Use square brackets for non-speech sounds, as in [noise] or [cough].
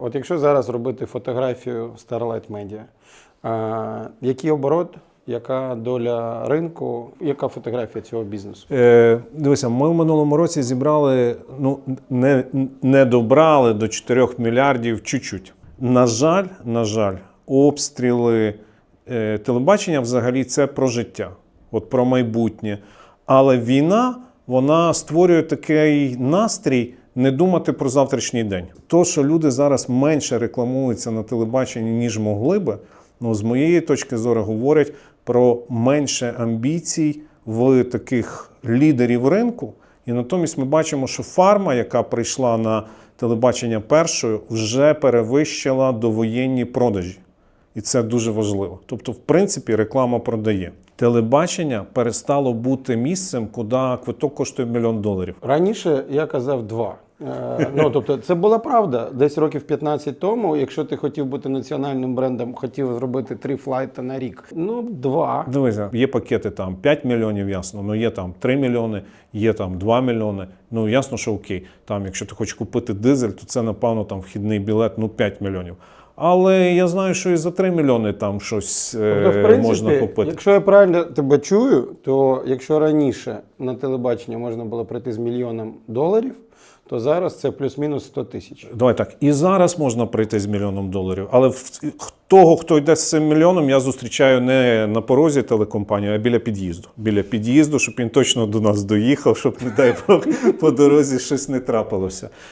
От якщо зараз робити фотографію Starlight Media, а, який оборот, яка доля ринку, яка фотографія цього бізнесу? Е, дивися, ми в минулому році зібрали, ну не, не добрали до 4 мільярдів чуть-чуть. На жаль, на жаль, обстріли е, телебачення взагалі це про життя, от про майбутнє. Але війна вона створює такий настрій не думати про завтрашній день. То, що люди зараз менше рекламуються на телебаченні, ніж могли би, ну з моєї точки зору говорять про менше амбіцій в таких лідерів ринку. І натомість ми бачимо, що фарма, яка прийшла на телебачення першою, вже перевищила довоєнні продажі. І це дуже важливо. Тобто, в принципі, реклама продає. Телебачення перестало бути місцем, куди квиток коштує мільйон доларів. Раніше я казав два. Е, Ну, [laughs] тобто, це була правда. Десь років 15 тому, якщо ти хотів бути національним брендом, хотів зробити три флайти на рік. Ну, два. Дивися, є пакети там 5 мільйонів, ясно, ну є там 3 мільйони, є там 2 мільйони. Ну ясно, що окей. Там, якщо ти хочеш купити дизель, то це напевно там вхідний білет, ну 5 мільйонів. Але я знаю, що і за 3 мільйони там щось е, Тобто, в принципі, можна купити. якщо я правильно тебе чую, то якщо раніше на телебачення можна було прийти з мільйоном доларів, то зараз це плюс-мінус 100 тисяч. Давай так. І зараз можна прийти з мільйоном доларів, але в того, хто йде з цим мільйоном, я зустрічаю не на порозі телекомпанії, а біля під'їзду. Біля під'їзду, щоб він точно до нас доїхав, щоб, не дай Бог, [laughs] по дорозі щось не трапилося.